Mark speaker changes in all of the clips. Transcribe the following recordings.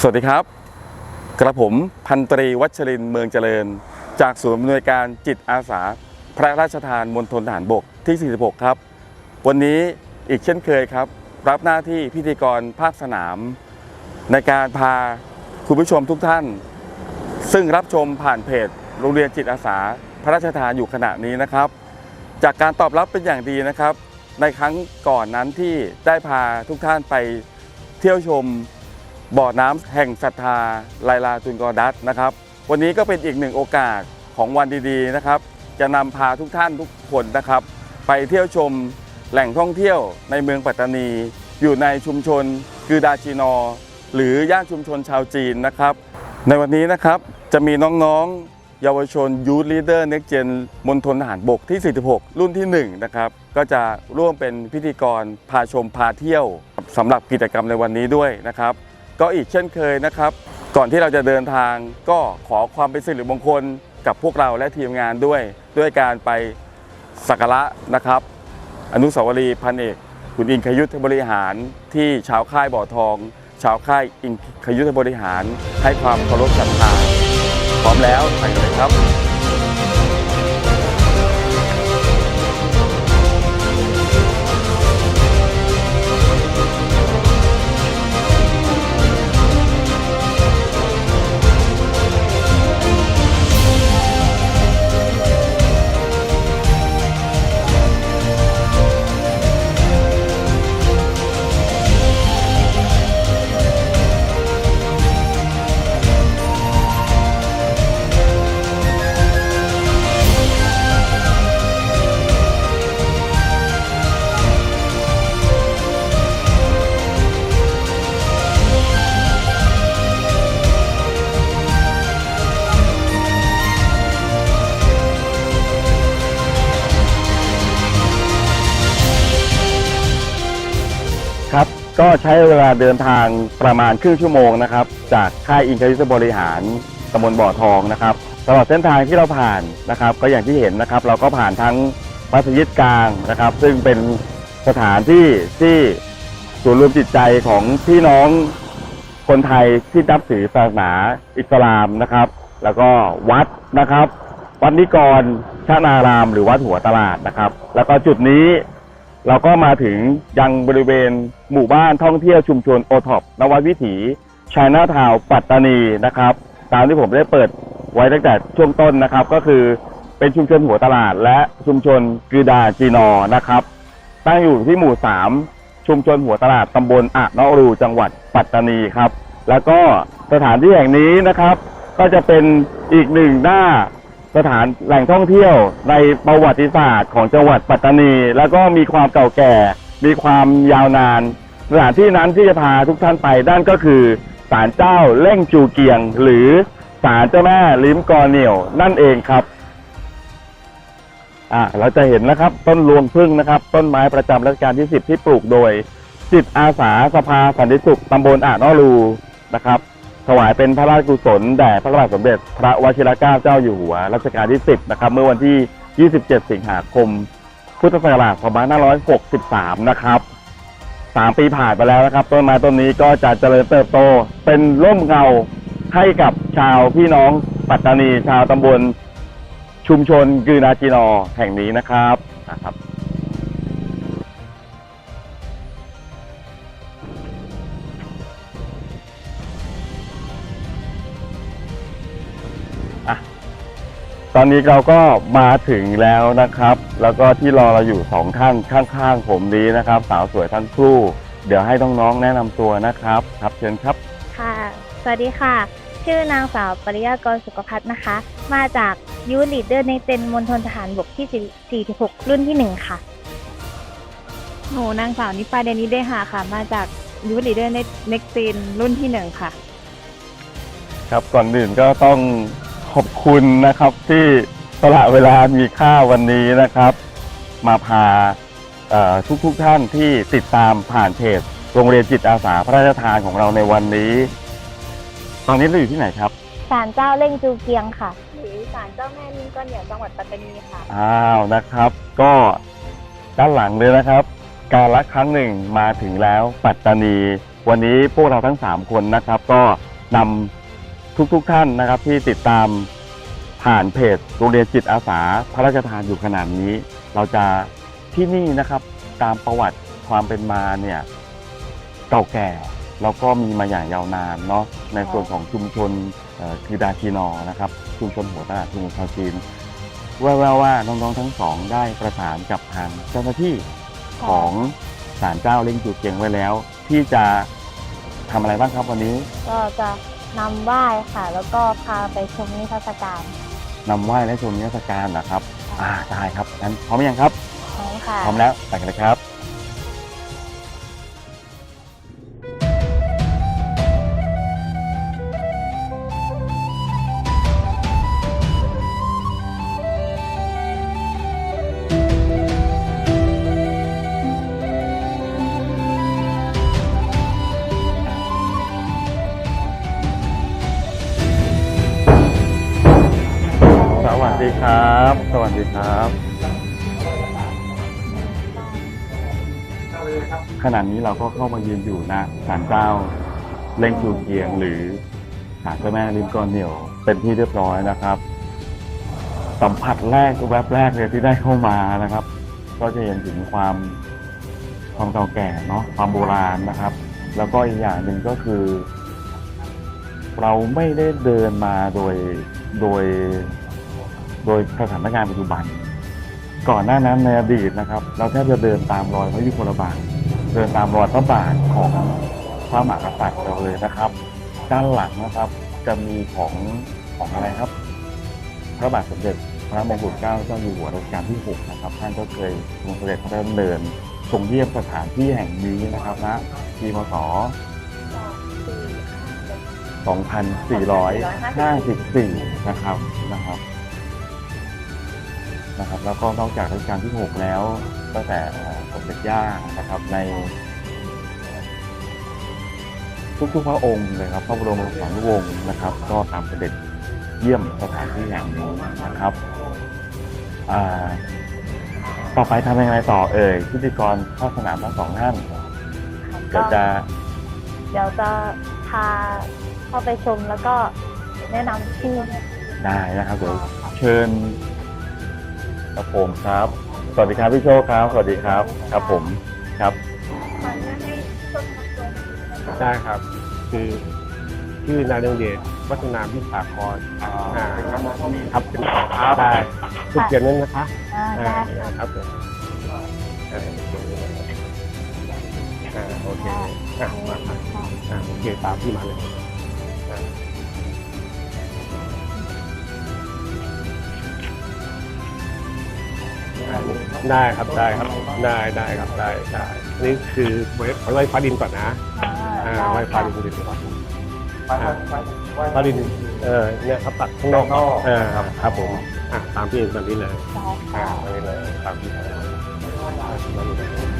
Speaker 1: สวัสดีครับ กระผมพันตรีวัชรินเมืองเจริญ จากศูนย์อำนวยการจิตอาสา พระราชทานมณฑลทหารบกที่ 46 ครับ วันนี้อีกเช่นเคยครับ รับหน้าที่พิธีกรภาคสนาม ในการพาคุณผู้ชมทุกท่าน ซึ่งรับชมผ่านเพจโรงเรียนจิตอาสา พระราชทานอยู่ขณะนี้นะครับ จากการตอบรับเป็นอย่างดีนะครับ ในครั้งก่อนนั้นที่ได้พาทุกท่านไปเที่ยวชม บ่อน้ำแห่งศรัทธาไลลาตุนกอดัสนะครับ วันนี้ก็เป็นอีกหนึ่งโอกาสของวันดีๆนะครับ จะนำพาทุกท่านทุกคนนะครับ ไปเที่ยวชมแหล่งท่องเที่ยวในเมืองปัตตานี อยู่ในชุมชนกือดาจีนอ หรือย่านชุมชนชาวจีนนะครับ ในวันนี้นะครับจะมีน้องๆ เยาวชนยู t ลีเดอร์เน็กเจนมณฑลทหารบกที่ 46 รุ่นที่ 1 นะครับ ก็จะร่วมเป็นพิธีกรพาชมพาเที่ยวสำหรับกิจกรรมในวันนี้ด้วยนะครับ ก็อีกเช่นเคยนะครับ ก่อนที่เราจะเดินทางก็ขอความเป็นสิริมงคลกับพวกเราและทีมงานด้วย ด้วยการไปสักการะนะครับ อนุสาวรีย์พันเอกคุณอิงคยุทธบริหารที่ชาวค่ายบ่อทอง ชาวค่ายอิงคยุทธบริหารให้ความเคารพศรัทธาพร้อมแล้วไปกันเลยครับ ก็ใช้เวลาเดินทางประมาณครึ่งชั่วโมงนะครับ จากค่ายอิงคยุทธบริหารตำบลบ่อทองนะครับตลอดเส้นทางที่เราผ่านนะครับ ก็อย่างที่เห็นนะครับ เราก็ผ่านทั้งมัสยิดกลางนะครับ ซึ่งเป็นสถานที่ที่ศูนรวมจิตใจของพี่น้องคนไทยที่นับถือศาสนาอิสลามนะครับ แล้วก็วัดนะครับ วัดนิกรชนาราม หรือวัดหัวตลาดนะครับ แล้วก็จุดนี้ เราก็มาถึงยังบริเวณหมู่บ้านท่องเที่ยวชุมชนโอท็อปนวัดวิถีชายนาทาวปัตตานีนะครับ ตามที่ผมได้เปิดไว้ตั้งแต่ช่วงต้นนะครับ ก็คือเป็นชุมชนหัวตลาด และชุมชนกือดาจีนอนะครับ ตั้งอยู่ที่หมู่ 3 ชุมชนหัวตลาดตำบลอะนาะรูจังหวัดปัตตานีครับ แล้วก็สถานที่แห่งนี้นะครับ ก็จะเป็นอีกหนึ่งหน้า สถานแหล่งท่องเที่ยวในประวัติศาสตร์ของจังหวัดปัตตานี แล้วก็มีความเก่าแก่ มีความยาวนาน สถานที่นั้นที่จะพาทุกท่านไปนั่นก็คือศาลเจ้าเล่งจูเกียง หรือศาลเจ้าแม่ลิมกอเหนียวนั่นเองครับอ่าเราจะเห็นนะครับต้นรวงพึ่งนะครับ ต้นไม้ประจำรัชกาลที่ 10 ที่ปลูกโดยจิตอาสาสภาสันติสุขตำบลอ่านอรูนะครับ ถวายเป็นพระราชกุศลแด่พระบาทสมเด็จ พระวชิรเกล้าเจ้าอยู่หัวรัชกาลที่ 10 นะครับ เมื่อวันที่ 27 สิงหาคม พุทธศักราช2563 นะครับ 3 ปีผ่านไปแล้วนะครับ ต้นไม้ต้นนี้ก็จะเจริญเติบโต เป็นร่มเงาให้กับชาวพี่น้องปัตตานี ชาวตำบลชุมชนกือนาจีนอแห่งนี้นะครับ ตอนนี้เราก็มาถึงแล้วนะครับ แล้วก็ที่รอเราอยู่สองท่านข้างๆผมนี้นะครับ สาวสวยทั้งคู่ เดี๋ยวให้น้องๆแนะนำตัวนะครับ ครับเชิญครับ
Speaker 2: ค่ะ สวัสดีค่ะ ชื่อนางสาวปริยากรสุขพัฒน์นะคะ มาจากยูลีดเดอร์ในเจนมณฑลทหารบกที่ 46 รุ่นที่ 1 ค่ะ
Speaker 3: หนูนางสาวนิปาเดนิเดหาค่ะ มาจากยูลีเดอร์เน็กซีนรุ่นที่หนึ่งค่ะ
Speaker 1: ครับก่อนอื่นก็ต้อง ขอบคุณนะครับที่สละเวลามีค่าวันนี้นะครับ มาพาทุกทุกๆท่านที่ติดตามผ่านเพจโรงเรียนจิตอาสาพระราชทานของเราในวันนี้ ตอนนี้เราอยู่ที่ไหนครับ
Speaker 2: ศาลเจ้าเล่งจูเกียงค่ะ
Speaker 3: หรือศาลเจ้าแม่ลิมกอนเหนียวจังหวัดปัตตานีค่ะ
Speaker 1: อ้าวนะครับ ก็ด้านหลังเลยนะครับ การละครั้งหนึ่งมาถึงแล้วปัตตานี วันนี้พวกเราทั้ง 3 คนนะครับ ก็นำ ทุกๆทท่านนะครับที่ติดตามผ่านเพจโรงเรียนจิตอาสา พระราชทานอยู่ขนาดนี้ เราจะที่นี่นะครับตามประวัติความเป็นมาเนี่ยเก่าแก่แล้วก็มีมาอย่างยาวนานเนาะในส่วนของชุมชนคือดาคีนอนะครับ ชุมชนหัวตลาดชุมชนชาวจีนแววๆว่าน้องๆทั้งสองได้ประสานกับทางเจ้าหน้าที่ของศาลเจ้าเล่งจูเกียงไว้แล้ว ที่จะทำอะไรบ้างครับวันนี้
Speaker 2: ก็จะ นำไหว้ค่ะ แล้วก็พาไปชมนิทรรศการ
Speaker 1: นำไหว้และชมนิทรรศการนะครับ อ่าได้ครับงั้นพร้อมยังครับ
Speaker 2: พร้อมค่ะ
Speaker 1: พร้อมแล้วไปกันเลยครับ ขณะนี้เราก็เข้ามายืนอยู่นะศาลเจ้าเล่งจูเกียงหรือศาลเจ้าแม่ลิมกอนเหนียวเป็นที่เรียบร้อยนะครับ สัมผัสแรกแวบแรกเลยที่ได้เข้ามานะครับ ก็จะเห็นถึงความความเก่าแก่เนาะความโบราณนะครับ แล้วก็อีกอย่างหนึ่งก็คือ เราไม่ได้เดินมาโดยโดย โดยสถานการณ์ปัจจุบัน ก่อนหน้านั้นในอดีตนะครับ เราแทบจะเดินตามรอยพระยุคลบาท เดินตามรอยพระบาทของพระมหากษัตริย์เราเลยนะครับ ด้านหลังนะครับจะมีของของอะไรครับ พระบาทสมเด็จพระมงกุฎเกล้าเจ้าอยู่หัวรัชกาลที่ 6 นะครับ ท่านก็เคยทรงเสด็จพระราชดำเนินทรงเยี่ยมสถานที่แห่งนี้นะครับนะปีพศ2454 นะครับนะครับนะครับ แล้วก็นอกจากรัชกาลที่ 6 แล้วตั้งแต่ มเด็จย่านะครับใน ทุกๆพระองค์เลยครับพระบรมสารีวงศ์นะครับ ก็ตามเสด็จเยี่ยมสถานที่แห่งนี้นะครับอ่าต่อไปทำยังไงต่อเอ่ยพิธีกรภาคสนามทั้งสองท่านเดี๋ยวจะ
Speaker 2: เดี๋ยวจะพาเข้าไปชมแล้วก็แนะนำชื่อ
Speaker 1: ได้นะครับเดี๋ยวเชิญกระผมครับ สวัสดีครับพี่โชคครับ สวัสดีครับ ครับผม ครับ
Speaker 4: ได้ครับ คือชื่อนายดวงเดชวัฒนาพิสาครอ่าครับเป็นได้ทุกเกียรตินั้นนะคะ
Speaker 2: อ่า
Speaker 4: อ่า
Speaker 2: ได้ค่ะ
Speaker 4: ครับผมอ่าอ่าโอเคอ่ามาครับอ่าโอเคตามที่มาเลย ได้ครับได้ครับได้ได้ครับได้ได้นี่คือไว้ไว้ฟ้าดินก่อนนะ
Speaker 2: อ่า
Speaker 4: อ่า
Speaker 2: ได้
Speaker 4: ไหว้ฟ้า
Speaker 2: ค่ะ
Speaker 4: ดินดินอ่าฟ้าดินเออเนี่ยครับตัดข้างนอกเออครับผมอะตามที่ตามที่เลย
Speaker 2: ได้
Speaker 4: อ่า
Speaker 2: ค่ะ
Speaker 4: ตามนี้เลยตามที่เลย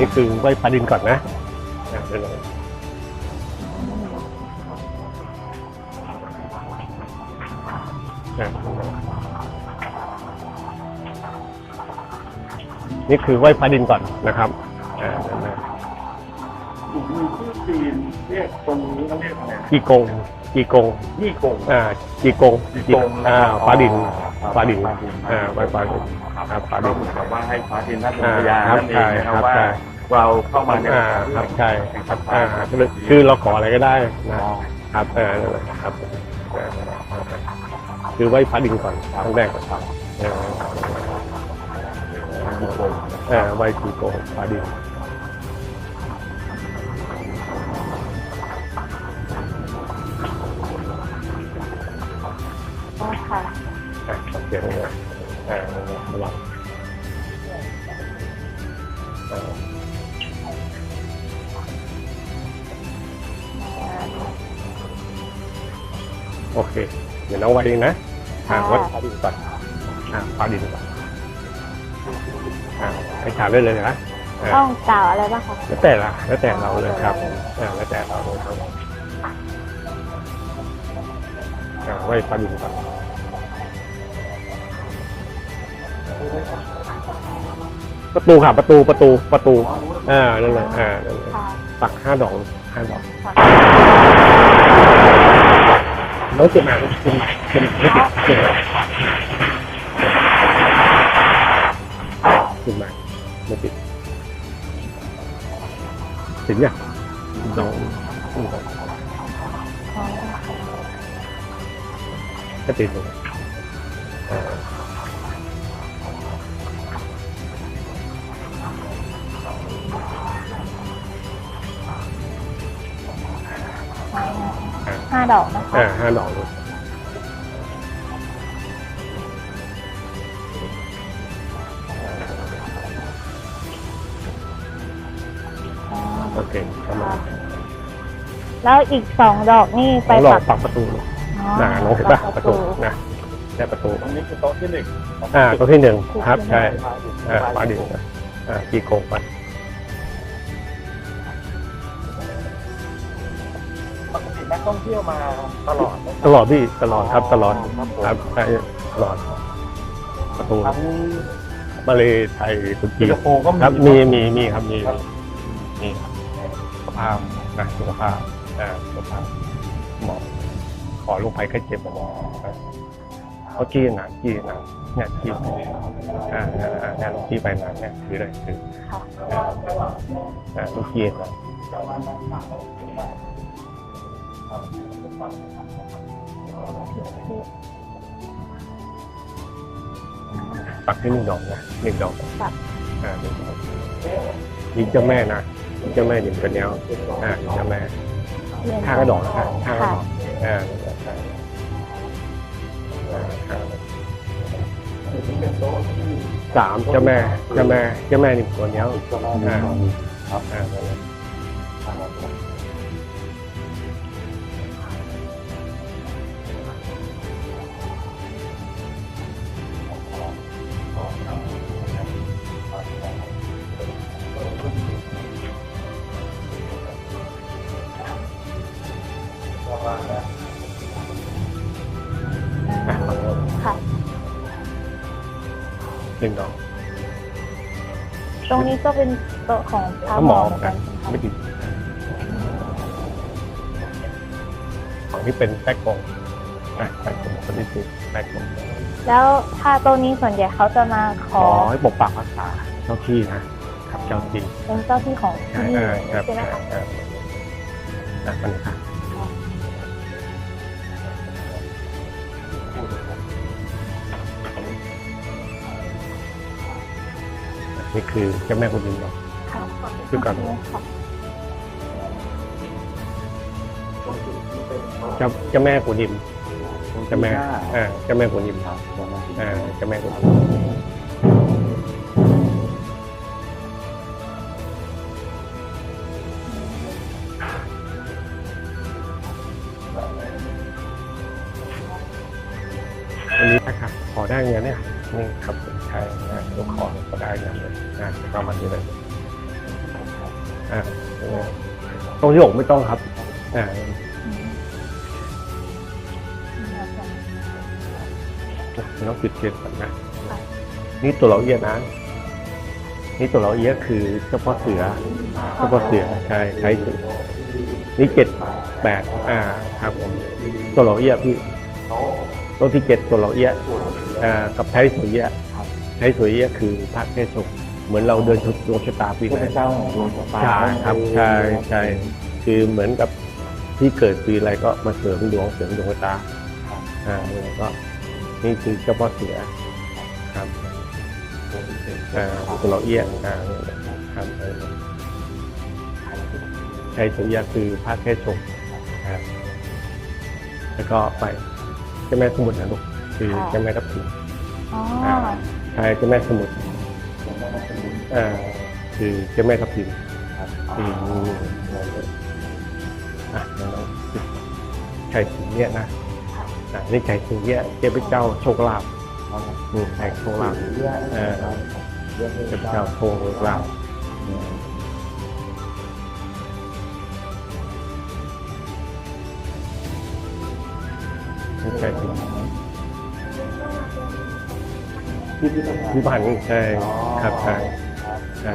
Speaker 4: นี่คือไหว้ฟ้าดินก่อนนะอะเดี๋ยวเรานี่คือไหว้พระดินก่อนนะครับอ่านั่นนะ
Speaker 1: มีชื่อจีนเรียกตรงนี้เขาเรียกอะไร
Speaker 4: กีกงกีกง
Speaker 1: ยี่กง
Speaker 4: อ่ากีกง
Speaker 1: จีกง
Speaker 4: อ่าฟ้าดิน
Speaker 1: อ๋อ
Speaker 4: ฟ้าดิน
Speaker 1: ฟ้าดิน
Speaker 4: อ่าไหว้ฟ้าดินครับฟ้า
Speaker 1: ก็
Speaker 4: ดิน
Speaker 1: เหมือนกับว่าให้ฟ้าดินท่านเป็น
Speaker 4: อ่า
Speaker 1: พยาน
Speaker 4: ครับ
Speaker 1: นั่นเองนะครับ
Speaker 4: ใช่ครับ
Speaker 1: ว่า
Speaker 4: ใช่
Speaker 1: เราเข้ามาใน
Speaker 4: อ่าครับใช่ครับอ่าคือคือเราขออะไรก็ได้นะครับเออนั่นแหละครับอ่าคือไหว้พระดินก่อนครั้งแรกก่อนครับเออ
Speaker 1: ยี่กง
Speaker 4: เออไหว้กีกงฟ้าดิน
Speaker 2: ได้ค่ะ
Speaker 4: อะโอเค โอเค เดี๋ยวน้องวาดินนะอ่าวัดฟ้าดินก่อนอ่าฟ้าดินก่อนอ่าให้ถามได้เลยนะอ่า
Speaker 2: ต้องกล่าวอะไรบ้างคะ
Speaker 4: แล้วแต่ละแล้วแต่เราเลยครับอ่าแล้วแต่เราเลยครับอ่าไหว้พระดินก่อนประตูค่ะประตูประตูประตูอ่านั่นแหละอ่านั่นแหละ
Speaker 2: ค่ะ
Speaker 4: ปักห้าดอกห้าดอก
Speaker 2: ค่ะ
Speaker 4: แล้วเจ็บมาเจ็บมาเจ็บมาเจ็บมาา
Speaker 2: ดอกนะคะ
Speaker 4: อ่าห้าดอกเลยโอเคประมาณ
Speaker 2: แล้วอีกสองดอกนี่ไป
Speaker 4: ต้องลอ
Speaker 2: ปั
Speaker 4: ง
Speaker 2: ก
Speaker 4: ปักประตู
Speaker 2: อ๋อ
Speaker 4: นะน้องเห็นป่ะประตูนะแค่ประตู
Speaker 1: ตรงนี้คือโต๊ะที่หนึ่ง
Speaker 4: อ่าตัวที่หนึ่งครับใช่อ่าฝาดินครับอ่าตีโคงไป
Speaker 1: กตินักท่องเที่ยวมาตลอดไหม
Speaker 4: ตลอดพี่ตลอดครับตลอดครับใช่ตลอดประตู
Speaker 1: ทั้ง
Speaker 4: มาเลยไทยตุร
Speaker 1: สิ
Speaker 4: กี
Speaker 1: งคโปร์ก็มี
Speaker 4: ครับมีมีมีครับมีมีครับสุขภาพนะสุขภาพอ่าสุขภาพหมอขอลงไปแค่เจ็บหมอนะเขาจี้หนักจี้หนักเนี่ยจี้ไปอ่าอ่าอ่าเนี่ยจี้ไปหนักเนี่ยคืออะไรคือ
Speaker 2: ค่ะ
Speaker 4: อ่าอ่าลูกจี้หนัก ปักที่หนึ่งดอกนะหนึ่งดอก
Speaker 2: ปัก
Speaker 4: อ่าหนึ่งดอกยิงเจ้าแม่นะยิงเจ้าแม่ยิงเป็นแนวอ่ายิงเจ้าแม่
Speaker 2: เรียน
Speaker 4: ข้างกระดอกนะครับข้างกระ
Speaker 2: ค่ะ
Speaker 4: ดอกอ่าอ่าข้างสามเจ้าแม่เจ้าแม่เจ้าแม่นี่ตัวเนี้ยอ่า
Speaker 1: ครับ
Speaker 4: อ่า หนึ่งดอก
Speaker 2: ตรงนี้ก็เป็นโต๊ะของพระ
Speaker 4: ถ้า
Speaker 2: ห
Speaker 4: ห
Speaker 2: ม
Speaker 4: ม
Speaker 2: อ
Speaker 4: อ
Speaker 2: เหมือนกั
Speaker 4: นะ
Speaker 2: นไม่
Speaker 4: ติดของที่เป็นแป๊กกงนะแป๊กกงคนที่ติดแป๊กกง
Speaker 2: แล้วถ้าโต๊ะนี้ส่วนใหญ่เขาจะมาข
Speaker 4: ข
Speaker 2: อ
Speaker 4: อให้ปกปักรักษาเจ้าที่นะครับเจ้าที่
Speaker 2: เป็นเจ้าที่ของที่
Speaker 4: ใช่
Speaker 2: นี่
Speaker 4: อ่าครับ
Speaker 2: ใช่ไหมคะ
Speaker 4: อ่าอ่า นค่ะนี่คือเจ้าแม่กุฎินเนาะ
Speaker 2: ค่ะ
Speaker 4: ดูก่อน
Speaker 2: ค่ะ
Speaker 4: เจ้าเจ้าแม่กุฎิมเจ้าแม่อ่าเจ้าแม่กุฎิม
Speaker 1: ครับ
Speaker 4: อ่าเจ้าแม่กุฎิมวันนี้นะครับขอได้เงินเนะประมาณนี้เลยอ่าตรงที่อกไม่ต้องครับอ่าเราจุดเทียนก่อนนะนี่ตัวเราเอียนะ นี่ตัวเราเอียคือเจ้าพ่อเสือเจ้าพ่อเสือใช่ใช้สือนี่เจ็ดแปดอ่าครับผมตัวเราเอียพี่ตัวที่เจ็ดตัวเราเอียอ่ากับใช้สวยเอียใช้สวยเอียคือพระเทศก เหมือนเราเดินชุดดวงชะตาปี
Speaker 1: พ
Speaker 4: ไหน
Speaker 1: ระเจ้าดวงชะตา
Speaker 4: ใช่ครับใช่ใช่คือเหมือนกับที่เกิดปีอะไรก็มาเสริมดวงเสริมดวงชะตาอ่าแล้วก็นี่คือเจ้าพ่อเสือครับอ่าตัวเราเอี้ยอ่าครับเออชัยสุริยะคือพระแค่ชมครับแล้วก็ไปเจ้าแม่สมุทรนะลูกคือเจ้าแม่ทับทิม
Speaker 2: อ๋อ
Speaker 4: ใช่เจ้าแม่สมุทร อ่าคือเจ้าแม่ทับทิมอืมอะน้องๆชัยสุริยะนะอ่านี่ชัยสุริยะเทพเจ้าโชคลาภอืมแห่งโชคลาภเออเทพเจ้าโชคลาภไม่ใช่สิพิพันธ์ใช่ ครับใช่ใช่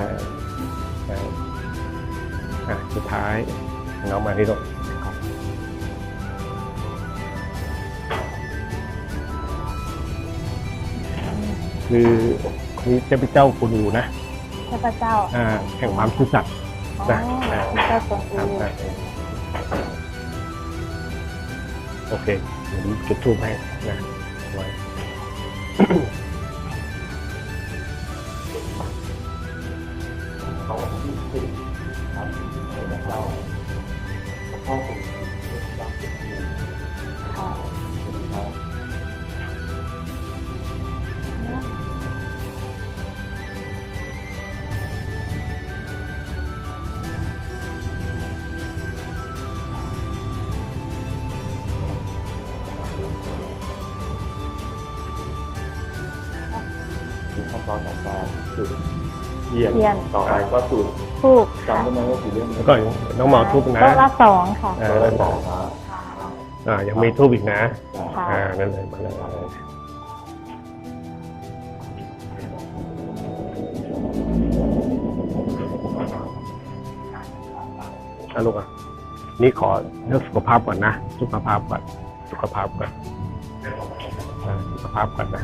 Speaker 4: ใช่อะสุดท้ายน้องมาที่ตรงคือคือเทพเจ้ากูดูนะ
Speaker 2: เทพเจ้า
Speaker 4: อ่าแห่งความซื่อสัตย์
Speaker 2: อ๋อ
Speaker 4: นะ
Speaker 2: เทพเจ้าตรง
Speaker 4: ครับ
Speaker 2: อู
Speaker 4: ครับโอเคเดี๋ยวจุดทูบให้นะไว้
Speaker 1: ทียน
Speaker 2: เทียน
Speaker 1: ต่อไปก็จุด
Speaker 2: ทูบค่ะ
Speaker 1: จำได้ไหมว่ากี่เรื่อง
Speaker 4: แล้วก็น้องหมอทูบนะ
Speaker 2: โต๊ะละสองค่ะ
Speaker 4: อ่า
Speaker 1: แล้วต่อมา
Speaker 4: อ่ายังมีทูบอีกนะ
Speaker 2: ค่ะ
Speaker 4: อ่านั่นเลยมาเลยอะลูกอะนี่ขอเรื่องสุขภาพก่อนนะ สุขภาพก่อน สุขภาพก่อนอ่าสุขภาพก่อนนะ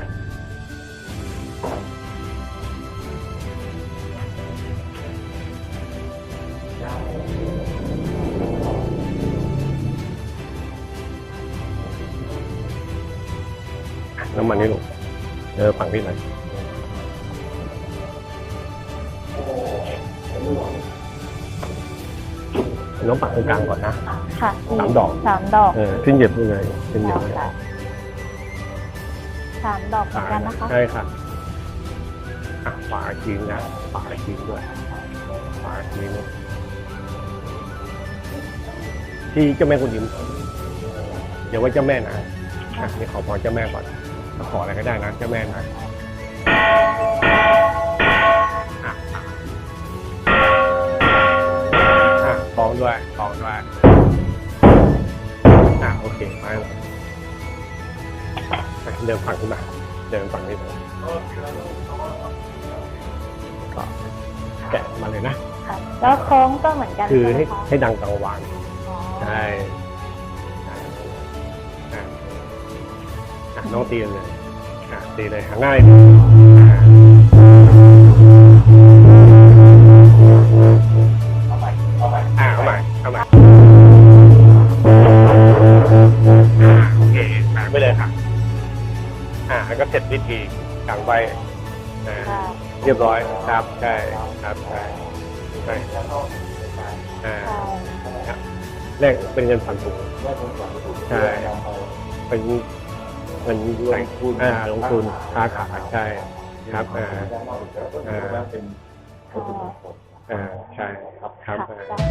Speaker 4: มันนี่ลูกเออฝั่งนี้หน่อยน้องปักตรงกลางก่อนนะ
Speaker 2: ค่ะ
Speaker 4: สามดอก
Speaker 2: สามดอก
Speaker 4: เออขึ้นเหยียบไปเลยขึ้นเหยียบไปเลย
Speaker 2: ค่ะสามดอกเหมือนกันนะคะ
Speaker 4: ใช่ค่ะอะฝาจริงนะฝาจริงด้วยฝาจริงด้วยที่เจ้าแม่กุนยิมเดี๋ยวไว่าเจ้าแม่นะอะนี่ขอพรเจ้าแม่ก่อน ขออะไรก็ได้นะเจ้าแม่นะอะอะคล้องด้วยคล้องด้วยอะโอเคมาเลยอะเดินฝั่งขึ้นมาเดินฝั่งนี้เลยก็แกะมาเลยนะ
Speaker 2: ค่ะแล้วโค้งก็เหมือนกัน
Speaker 4: คือ
Speaker 2: ใช่ไหม
Speaker 4: ให้
Speaker 2: คะ
Speaker 4: ให้ดังกลางวาน
Speaker 2: อ๋อ
Speaker 4: ใช่ น้องตีเลยอะตีเลยหาง่ายอะอะเอาใหม่เอาใหม่อะโอเคแปะไปเลยค่ะอะแล้วก็เสร็จพิธีกลางใบอะ
Speaker 2: ค่ะ
Speaker 4: เรียบร้อยครับใช่ครับใช่ใช่อ่า
Speaker 2: ใช่
Speaker 4: แรกเป็นเงินฝันถุงใช่เป็น เงินลงทุนอ่าลงทุนค้าขายใช่ครับอ่าอ่า
Speaker 2: ค่ะ
Speaker 4: อ่าใช่ครับครับ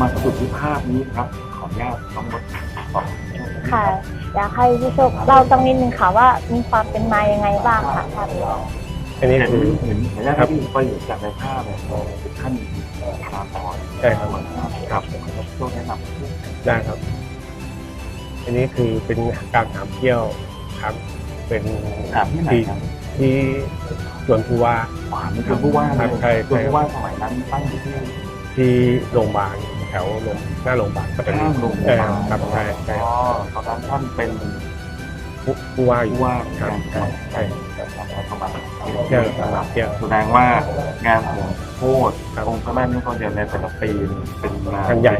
Speaker 1: มาสรุปที่ภาพนี้ครับ ขออนุญาตน้องมดตอบ
Speaker 2: ค่ะ อยากให้พี่โชคเล่าสักนิดนึงค่ะว่ามีความเป็นมายังไงบ้างค่ะภาพนี้
Speaker 4: อันนี้
Speaker 1: เห็น
Speaker 4: คือ
Speaker 1: เห็นเห็นแล้วที่ก็อยู่จากในภาพเนี่ยเป็นท่านพาพร
Speaker 4: ใช่ครับ
Speaker 1: ครับผมขอโทษแนะนำ
Speaker 4: ได้ครับ อันนี้คือเป็นการถามเที่ยวครับ เป็น
Speaker 1: ถามที่ไหน
Speaker 4: ที่
Speaker 1: ครับ
Speaker 4: ที่สวนผู้ว่า
Speaker 1: ขวานี่คือผู้ว่า
Speaker 4: ครับใช่
Speaker 1: ส่วน
Speaker 4: ใช่
Speaker 1: ผู้ว่าสมัยนั้นตั้งอยู่ที่
Speaker 4: ที่โรงพยาบาล แถวโรงหน้าโรงพยาบาลก็จะมี
Speaker 1: ข้างโรงพ
Speaker 4: เอยา
Speaker 1: บา
Speaker 4: อ
Speaker 1: ล
Speaker 4: ครับใช่ใช่
Speaker 1: อ๋อตอนนั้นท่านเป็น
Speaker 4: ผู้ผู้ว่าอยู่
Speaker 1: ผู้ว่า
Speaker 4: ครับใช่ใช่
Speaker 1: เข้ามา
Speaker 4: เที่ยวสำหรับเที่ยว
Speaker 1: แสดงว่างานสมโพธิองค์พระแม่นุ่งกรเดียวในแต่ละปีเป็นงาน
Speaker 4: งานใหญ่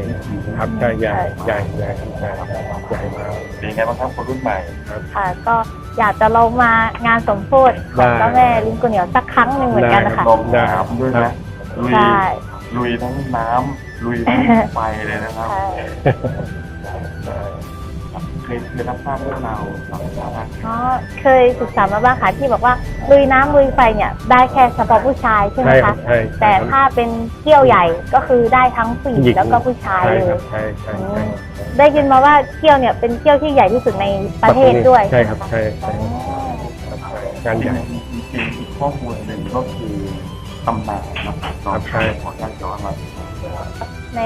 Speaker 4: ครับใช่ใหญ่ใหญ่ใหญ่ใหญ่ใหญ่มาก
Speaker 1: เป็นไงบ้างครับคนรุ่นใหม่
Speaker 2: ค่ะก็อยากจะลงมางานสมโพธิของเจ้าแม่ลิงกุเหนียวสักครั้งหนึ่งเหมือนกันนะคะ
Speaker 1: ลงน้ำด้วยนะลุย
Speaker 2: ใช่
Speaker 1: ลุยทั้งน้ำลุยทั้งไฟเลยนะครับ
Speaker 2: ใช่
Speaker 1: เคยเคยรับทราบเรื่องราวสองสามารถ
Speaker 2: อ๋อเคยศึกษามาบ้างค่ะที่บอกว่าลุยน้ำลุยไฟเนี่ย ได้แค่เฉพาะผู้ชายใช่ไหม
Speaker 4: ใช่ครั
Speaker 2: คะ
Speaker 4: บใช่
Speaker 2: แต่ถ้าเป็นเกี้ยวใหญ่ก็คือได้ทั้งผู้หญิง
Speaker 4: ผู้หญิง
Speaker 2: แล้วก็ผู้ชาย
Speaker 4: ใช่
Speaker 2: เล
Speaker 4: ครั
Speaker 2: ย
Speaker 4: บใช่ใช่
Speaker 2: อื
Speaker 4: ใช่
Speaker 2: มได้ยินมาว่าเกี้ยวเนี่ยเป็นเกี้ยวที่ใหญ่ที่สุดในประเทศด้วย
Speaker 4: ใช่ครับใช่
Speaker 2: อ๋
Speaker 4: ใช่
Speaker 2: อ
Speaker 4: ครับใช่งานใหญ่
Speaker 1: จริงๆอีกข้อมูลหนึ่งก็คือ ตำนานนะครับตอน
Speaker 4: ใช่
Speaker 1: ของการย้อนมา
Speaker 2: ใน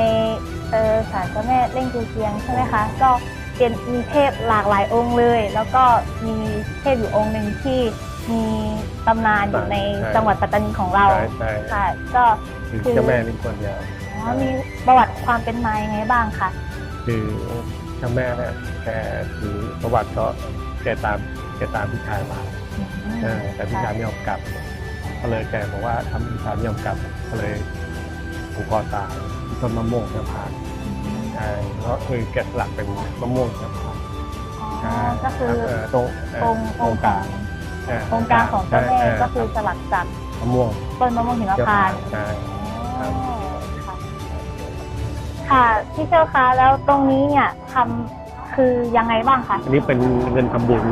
Speaker 2: เออศาลเจ้าแม่เล่งจูเจียงใช่ไหมคะ ก็เป็นมีเทพหลากหลายองค์เลย แล้วก็มีเทพอยู่องค์หนึ่งที่มีตำนานอยู่ใน
Speaker 4: ใช่
Speaker 2: จังหวัดปัตตานีของเรา
Speaker 4: ใช่ใช่
Speaker 2: ค่ะ ก็
Speaker 4: คือเจ้าแม่ลิงคนเดียว
Speaker 2: อ๋อมีประวัติความเป็นมายังไงบ้างคะ
Speaker 4: คือเจ้าแม่เนี่ยแกถือประวัติก็แกตามแกตามพี่ชายมาเออแต่พี่ชายไม่ยอมกลับ ก็เลยแกบอกว่าทำพี่ชายไม่ยอมกลับก็เลยผูกคอตายที่ต้นมะม่วงสะพานใช่เพราะคือแกะสลักเป็นมะม่วงสะพาน
Speaker 2: อ๋อก็คือ
Speaker 4: เตรงเอ
Speaker 2: งค์องค์
Speaker 4: ก
Speaker 2: ข
Speaker 4: ลา
Speaker 2: อง
Speaker 4: เออ
Speaker 2: องค์การของเจ้าแม่
Speaker 4: ใช่
Speaker 2: ก็คือสลักจาก
Speaker 4: มะม่วง
Speaker 2: ต้นมะม่วงหิมพานต์
Speaker 4: ใช่
Speaker 2: อ๋อค่ะค่ะพี่เจ้าคะแล้วตรงนี้เนี่ยทำคือยังไงบ้างคะ
Speaker 4: อันนี้เป็นเงินทำบุญ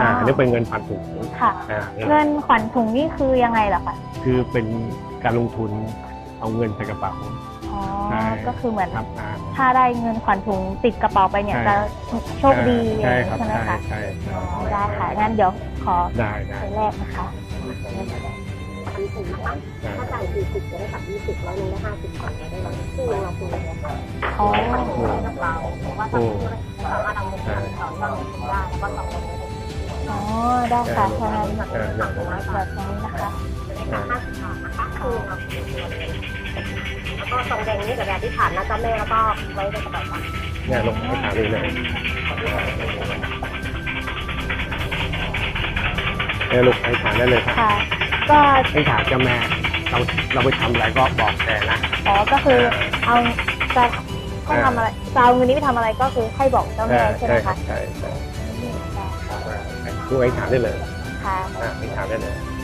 Speaker 2: อ๋อ
Speaker 4: อ่าอันนี้เป็นเงินผ่านถุง
Speaker 2: ค่ะ
Speaker 4: อ่า
Speaker 2: เงินขวัญถุงนี่คือยังไงเหรอคะ
Speaker 4: คือเป็นการลงทุนเอาเงินใส่กระเป๋า
Speaker 2: อ๋อ
Speaker 4: ใช่
Speaker 2: ก็คือเหมือน
Speaker 4: ครับอ่า
Speaker 2: ถ้าได้เงินขวัญถุงติดกระเป๋าไปเนี่ย
Speaker 4: ใช่
Speaker 2: จะโชคดี
Speaker 4: ใช่ครับ
Speaker 2: ใช่ไหม
Speaker 4: ใช่
Speaker 2: คะ
Speaker 4: ใช่ใช่
Speaker 2: อ๋อได้ค่ะงั้นเดี๋ยวขอ
Speaker 4: ได้ได้
Speaker 2: ไปแรกนะคะ
Speaker 5: ถ้าจ่ายสี่สิบจะได้กลับยี่สิบร้อยหนึงได้ห้าสิบก่อนได้ร้อยคือเราคือเรา
Speaker 2: อ๋อ
Speaker 5: กับเราว่าถ้าสามารถเอาเงินสองเราได้แล้วก็สองคนได้
Speaker 2: อ๋อได้ค่ะฉะนั้น
Speaker 4: เอออย่างนั้น
Speaker 2: แบบนี้นะคะ
Speaker 4: อ่า
Speaker 5: ห้าสิบบาทนะคะคือเราแล้วก็ซองแดงนี้กับยาที่ผ่านนะจ๊ะแม่แล้วก็ไว้ในกระเป๋าตังค์
Speaker 4: เนี่ยลงไปถามเลยเลยเนี่ยลูกไปถามได้เลยครับ
Speaker 2: ค่ะ ก็
Speaker 4: ให้ถามเจ้าแม่เราเราไปทำอะไรก็บอกแกนะ
Speaker 2: อ๋อก็คือเอาจะให้ทำอะไรจะเอาเงินนี้ไปทำอะไรก็คือให้บอกเจ้าแม่ใช่ไหม
Speaker 4: ครั
Speaker 2: คะ
Speaker 4: บใช่ใช่ ลูกไปถามได้เลย
Speaker 2: ค่ะ
Speaker 4: อ่าไปถามได้เลยเนี่ย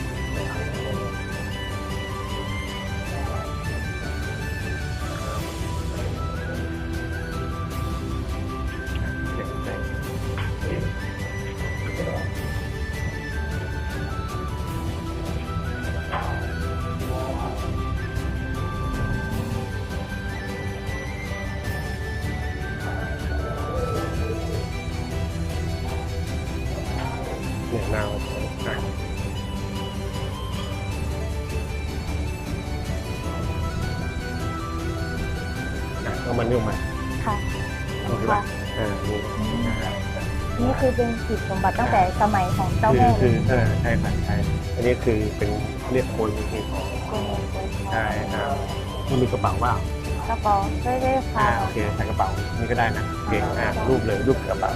Speaker 4: เป็น
Speaker 2: สิทสมบัติตั้งแต่สมัยของเจ้า
Speaker 4: คือ
Speaker 2: แม่เล
Speaker 4: คื
Speaker 2: ย
Speaker 4: อเออใช่ครับใช่อันนี้คือเป็นเรียกคนจริงๆของ
Speaker 2: โกงโกง
Speaker 4: ใช่ครับนี่มีกระเป๋าว่า ก
Speaker 2: ระเป๋าได้ได้
Speaker 4: อ่า
Speaker 2: ค่ะ
Speaker 4: โอเคใส่กระเป๋านี่ก็ได้นะโอเคอ่ารูปเลยรูปกระเป๋า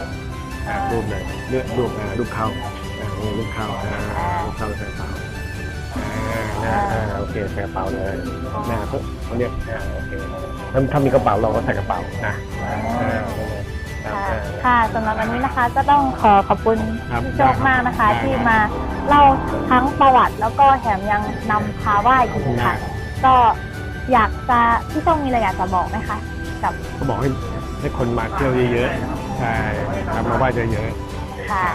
Speaker 4: อ่ารูปเลยเลือกรูปอ่ารูปเข้าอ่านี่รูปเข้าอ่ารูปเข้าใส่กระเป๋าอ่าอ่าโอเคใส่กระเป๋าเลยนะเขาเขาเรียกอ่าโอเคถ้าถ้ามีกระเป๋าเราก็ใส่กระเป๋านะอ่า ครับ
Speaker 2: ค่ะ
Speaker 4: อ่า
Speaker 2: ค่ะสำหรับวันนี้นะคะก็ต้องขอขอบคุณ
Speaker 4: ครับ
Speaker 2: พี่โชคมากนะคะ
Speaker 4: ได้
Speaker 2: ที่มาเล่าทั้งประวัติ แล้วก็แถมยังนำพาไหว้อีกค่ะ ก็อยากจะพี่โชคมีอะไรอยากจะบอกไหมคะกับ
Speaker 4: เขาบอกให้ให้คนมาเที่ยวเยอะๆใช่ครับมาไหว้เยอะๆ
Speaker 2: ค่ะ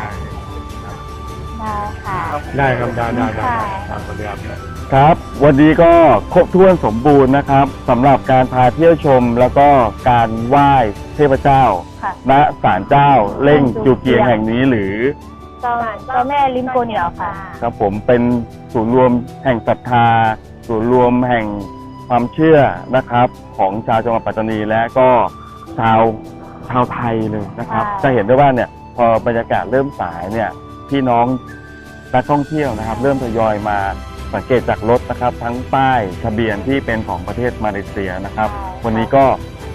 Speaker 2: ได้ค่ะ
Speaker 4: ได้ครับได้ได้ได้
Speaker 2: ค่ะ
Speaker 4: ครับสวัสดีครับ
Speaker 1: ครับ วันนี้ก็ครบถ้วนสมบูรณ์นะครับสำหรับการพาเที่ยวชมแล้วก็การไหว้เทพเจ้า
Speaker 2: ค่ะ
Speaker 1: ณศาลเจ้าเล่งจูเกียงแห่งนี้หรือ
Speaker 2: เจ้าเจ้าแม่ลิ้มโกเหนียวค่ะ
Speaker 1: ครับผมเป็นศูนย์รวมแห่งศรัทธา ศูนย์รวมแห่งความเชื่อนะครับ ของชาวจังหวัดปัตตานีและก็ชาวชาวไทยเลยนะครับ
Speaker 2: ค่ะ
Speaker 1: จะเห็นได้ว่าเนี่ยพอบรรยากาศเริ่มสายเนี่ยพี่น้องนักท่องเที่ยวนะครับ เริ่มทยอยมา สังเกตจากรถนะครับ ทั้งป้ายทะเบียนที่เป็นของประเทศมาเลเซียนะครับ วันนี้ก็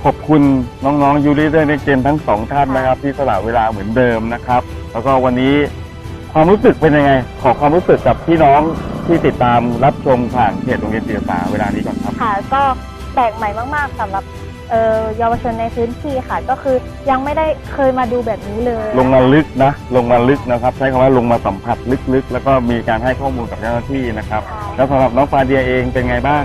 Speaker 1: ครบขอบคุณน้องๆยูริเดอร์ในเกมทั้งสองท่านนะครับ ที่สละเวลาเหมือนเดิมนะครับ แล้วก็วันนี้ความรู้สึกเป็นยังไง ขอความรู้สึกกับพี่น้องที่ติดตามรับชมผ่านเพจโรงเรียนจิตอาสาเวลานี้ก่อนครับ
Speaker 2: ค่ะก็แปลกใหม่มากๆสำหรับ เอ่อเยาวชนในพื้นที่ค่ะ ก็คือยังไม่ได้เคยมาดูแบบนี้เลย
Speaker 1: ลงมาลึกนะลงมาลึกนะครับ ใช้คำว่าลงมาสัมผัสลึกๆ แล้วก็มีการให้ข้อมูลกับเจ้าหน้าที่นะครับ แล้วสำหรับน้องฟาเดียเองเป็นไงบ้าง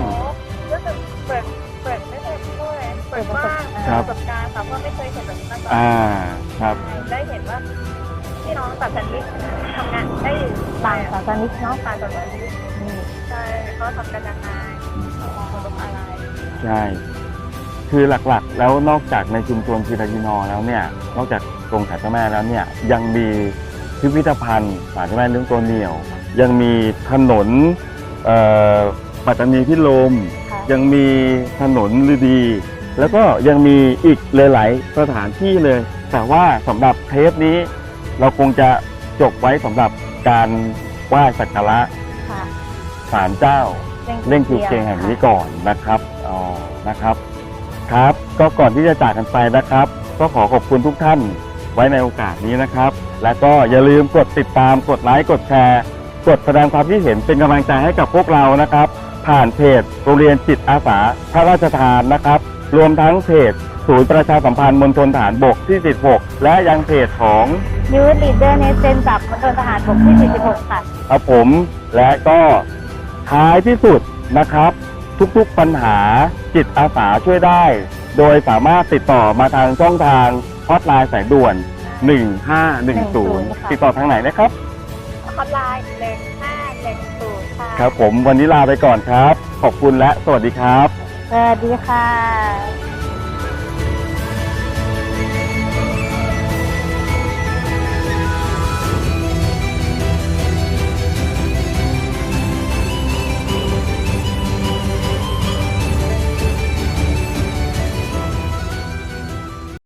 Speaker 5: รู้สึกเปิดเปิดไม่เคยพูดเลยเปิดมาก
Speaker 1: ครับ
Speaker 5: ประสบการณ์ค่ะเพราะไม่เคยเห็นแบบนี้มาก่อน
Speaker 1: อ่าครับ
Speaker 5: ได้เห็นว่าพี่น้องตัดสันนิษทำงานได้อยู่
Speaker 2: ต่างศาสนิกเนาะ
Speaker 5: ต่างสันนิษใช่เขาทำกันยังไงเขาทำอะไร
Speaker 1: ใช่ คือหลักๆ แล้วนอกจากในชุมชนคีราจินอแล้วเนี่ย นอกจากกรงขัดเจ้าแม่แล้วเนี่ยยังมีพิพิธภัณฑ์ศาลเจ้าแม่เรื่องตัวเหนียว ยังมีถนนเอ่อปัตตานีพิลม
Speaker 2: ค่ะ
Speaker 1: ยังมีถนนลือดี แล้วก็ยังมีอีกหลาย ๆ สถานที่เลย แต่ว่าสำหรับเทปนี้ เราคงจะจบไว้สำหรับการไหว้สักการะ
Speaker 2: ค่ะ
Speaker 1: ศาลเจ้าเล่นคิวเกงแห่งนี้ก่อนนะครับอ๋อนะครับ ครับ ก็ก่อนที่จะจากกันไปนะครับ ก็ขอขอบคุณทุกท่านไว้ในโอกาสนี้นะครับ และก็อย่าลืมกดติดตามกดไลค์กดแชร์ กดแสดงความคิดเห็นเป็นกำลังใจให้กับพวกเรานะครับ ผ่านเพจโรงเรียนจิตอาสาพระราชทานนะครับ รวมทั้งเพจศูนย์ประชาสัมพันธ์มณฑลฐานบกที่ 16 และยังเพจของ
Speaker 2: ยูทลีดเดอร์ในเซนจากมณฑลทหารบกที่ 46 ค่ะ
Speaker 1: ครับผมและก็ท้ายที่สุดนะครับ ทุกๆปัญหาจิตอาสาช่วยได้ โดยสามารถติดต่อมาทางช่องทางฮอตไลน์สายด่วน 1510 ติดต่อทางไหนนะครับ
Speaker 5: ฮอตไลน์หนึ่งห้าหนึ่งศูนย์ค่ะ
Speaker 1: ครับผมวันนี้ลาไปก่อนครับ ขอบคุณและสวัสดีครับ
Speaker 2: สวัสดีค่ะ